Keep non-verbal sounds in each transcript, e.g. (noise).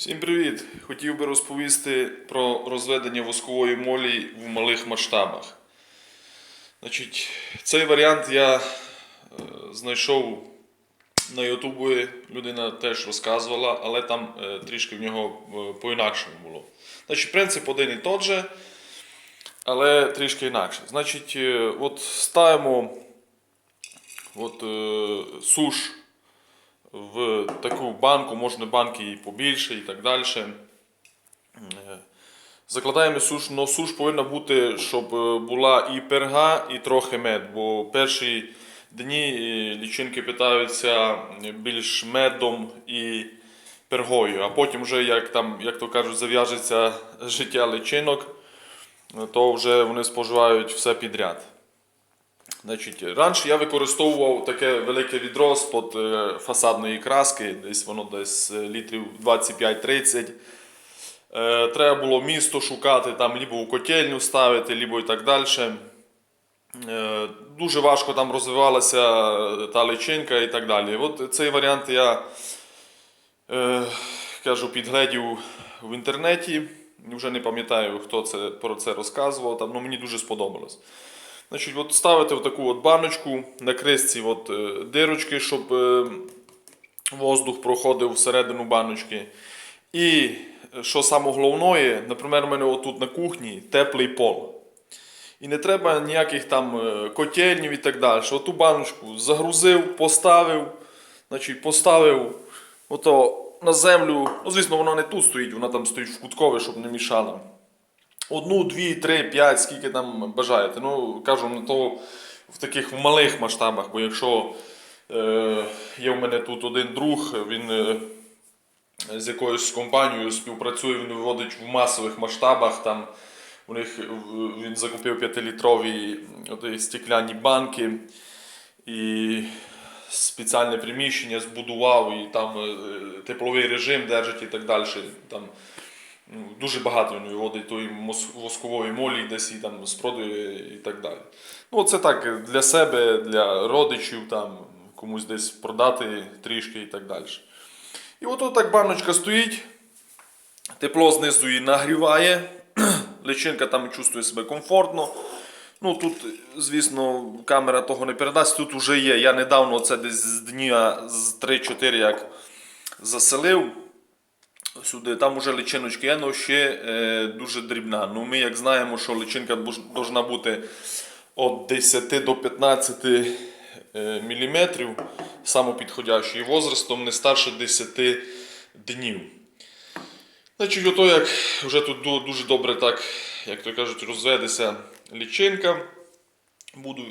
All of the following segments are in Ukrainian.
Всім привіт! Хотів би розповісти про розведення воскової молі в малих масштабах. Значить, цей варіант я е, знайшов на Ютубі, людина теж розказувала, але там е, трішки в нього е, по-інакшому було. Значить, принцип один і той же, але трішки інакше. Значить, от ставимо от, суш в таку банку, можна банки і побільше і так далі. Е, Закладаємо суш, але суш повинна бути, щоб е, була і перга, і трохи мед. Бо перші дні е, лічинки питаються більш медом і пергою, а потім, вже, як, там, як то кажуть, зав'яжеться життя личинок, то вже вони споживають все підряд. Значить, раніше я використовував таке велике відро з-под е, фасадної краски, десь воно десь е, літрів 25-30. Е, Треба було місто шукати, там лібо у котельню ставити, лібо і так далі. Дуже важко там розвивалася та личинка і так далі. От цей варіант я кажу, підгледів в інтернеті. Вже не пам'ятаю, хто це, про це розказував, там, ну, мені дуже сподобалось. Значить, от ставити в таку от баночку на крисці от, е, дирочки, щоб е, воздух проходив всередину баночки. І е, що саме головне, наприклад, у мене отут на кухні теплий пол. І не треба ніяких там котельнів і так далі. Оту баночку загрузив, поставив, значить, поставив ото на землю. Ну, звісно, вона не тут стоїть, вона там стоїть в куткові, щоб не мішала. Одну, дві, три, п'ять, скільки там бажаєте. Ну, кажу, на то в таких малих масштабах, бо якщо е, є в мене тут один друг, він е, з якоюсь компанією співпрацює, він виводить в масових масштабах. Там у них він закупив 5-літрові стекляні банки і спеціальне приміщення збудував, і там е, тепловий режим держить і так далі. Там, Ну, дуже багато він виводить тої воскової молі, десь і там спродує і так далі. Ну, це так для себе, для родичів, там, комусь десь продати трішки і так далі. І от так баночка стоїть, тепло знизу її нагріває, (clears throat) личинка там чувствує себе комфортно. Ну тут, звісно, камера того не передасть. Тут вже є. Я недавно це десь з дня з 3-4 як заселив сюди. Там уже личиночки є, але ще е, дуже дрібна. Ну, ми як знаємо, що личинка повинна бути від 10 до 15 е, мм, самопідходящий возрастом не старше 10 днів. Значить, ото як вже тут дуже добре так, як то кажуть, розведеться лічинка. Буду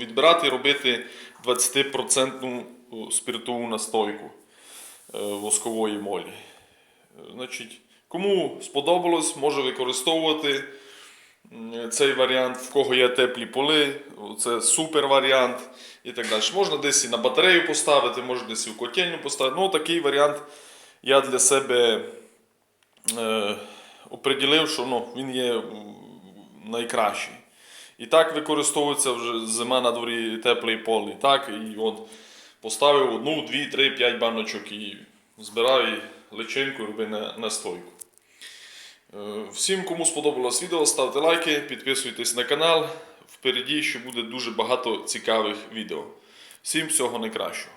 відбирати і робити 20% спиртову настойку е, воскової молі. Значить, кому сподобалось, може використовувати цей варіант, в кого є теплі поли, це супер варіант і так далі. Можна десь і на батарею поставити, можна десь і в котельню поставити. Ну, такий варіант я для себе е, оприділив, що ну, він є найкращий. І так використовується вже зима на дворі теплий пол. І так, і от поставив одну, дві, три, п'ять баночок і збирав і личинку роби на, настойку. Е, Всім, кому сподобалось відео, ставте лайки, підписуйтесь на канал. Впереді ще буде дуже багато цікавих відео. Всім всього найкращого.